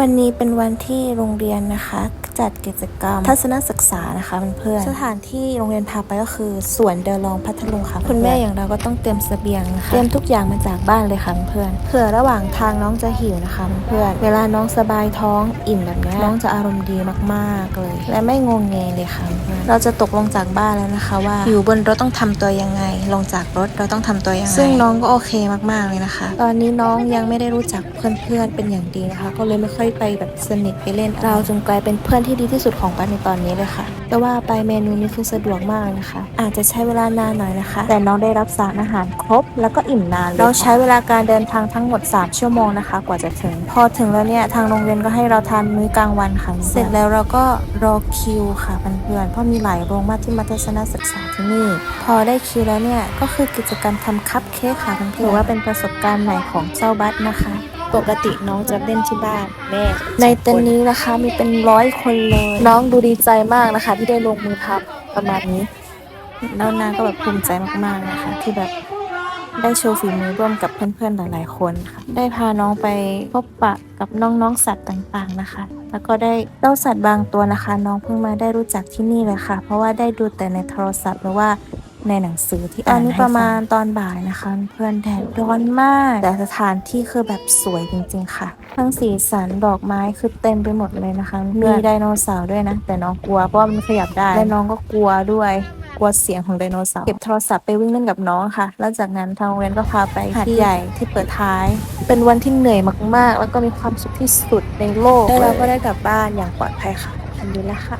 วันนี้เป็นวันที่โรงเรียนนะคะ จัดกิจกรรม ทัศนศึกษานะคะเพื่อนๆสถานที่โรงเรียนพาไปก็คือสวนเดอรองพัทลุงค่ะ คุณแม่อย่างเราก็ต้องเตรียมเสบียงนะคะเตรียมทุกอย่างมาจากบ้านเลยค่ะเพื่อนๆเผื่อระหว่างทางน้องจะหิวนะคะเพื่อนๆเวลาน้องสบายท้องอิ่มแบบเนี้ยน้องจะอารมณ์ดีมากๆเลย และไม่งงเงเลยค่ะเพื่อนๆเราจะตกลงจากบ้านแล้วนะคะ ว่าอยู่บนรถต้องทำตัวยังไง ลงจากรถเราต้องทำตัวยังไงซึ่งน้องก็โอเคมากๆเลยนะคะ ตอนนี้น้องยังไม่ได้รู้จักเพื่อนๆเป็นอย่างดีนะคะ ก็เลยไม่ค่อยไปแบบสนิทไปเล่น เราจึงกลายเป็นเพื่อนที่ดีที่สุดของบ้านในตอนนี้เลยค่ะแต่ว่าไปเมนูนี้คือสะดวกมากนะคะ อาจจะใช้เวลานานหน่อยนะคะ แต่น้องได้รับสารอาหารครบ แล้วก็อิ่มนานเลยเราใช้เวลาการเดินทางทั้งหมด 3 ชั่วโมงนะคะ กว่าจะถึง พอถึงแล้วเนี่ยทางโรงเรียนก็ให้เราทานมื้อกลางวันค่ะเสร็จแล้วเราก็รอคิวค่ะเพื่อนๆเพราะมีหลายโรงมากที่มาทัศนศึกษาที่นี่ พอได้คิวแล้วเนี่ยก็คือกิจกรรมทำคัพเค้กค่ะเพื่อนๆถือว่าเป็นประสบการณ์ใหม่ของเจ้าบัสนะคะ ปกติน้องจะเล่นที่บ้านแม่ในเต็นท์นี้นะคะมีเป็นร้อยคนเลย น้องดูดีใจมากนะคะ ที่ได้ลงมือทำประมาณนี้ แล้วนางก็แบบภูมิใจมากๆนะคะ ที่แบบได้โชว์ฝีมือร่วมกับเพื่อนๆหลายๆคนค่ะ ได้พาน้องไปพบปะกับน้องๆสัตว์ต่างๆนะคะ แล้วก็ได้เจ้าสัตว์บางตัวนะคะ น้องเพิ่งมาได้รู้จักที่นี่เลยค่ะ เพราะว่าได้ดูแต่ในโทรศัพท์หรือว่า ในหนังสือที่อ่านนี้ประมาณตอนบ่ายนะคะ เพื่อนแดดร้อนมาก แต่สถานที่คือแบบสวยจริง ๆ ค่ะ ทั้งสีสันดอกไม้คือเต็มไปหมดเลยนะคะ มีไดโนเสาร์ด้วยนะ แต่น้องกลัวเพราะว่ามันขยับได้และน้องก็กลัวด้วยกลัวเสียงของไดโนเสาร์เก็บโทรศัพท์ไปวิ่งเล่นกับน้องค่ะ แล้วจากนั้นทางโรงเรียนก็พาไปหาดใหญ่ที่เปิดท้าย เป็นวันที่เหนื่อยมากๆ แล้วก็มีความสุขที่สุดในโลกแล้วเราก็ได้กลับบ้านอย่างปลอดภัยค่ะอันนี้แหละค่ะ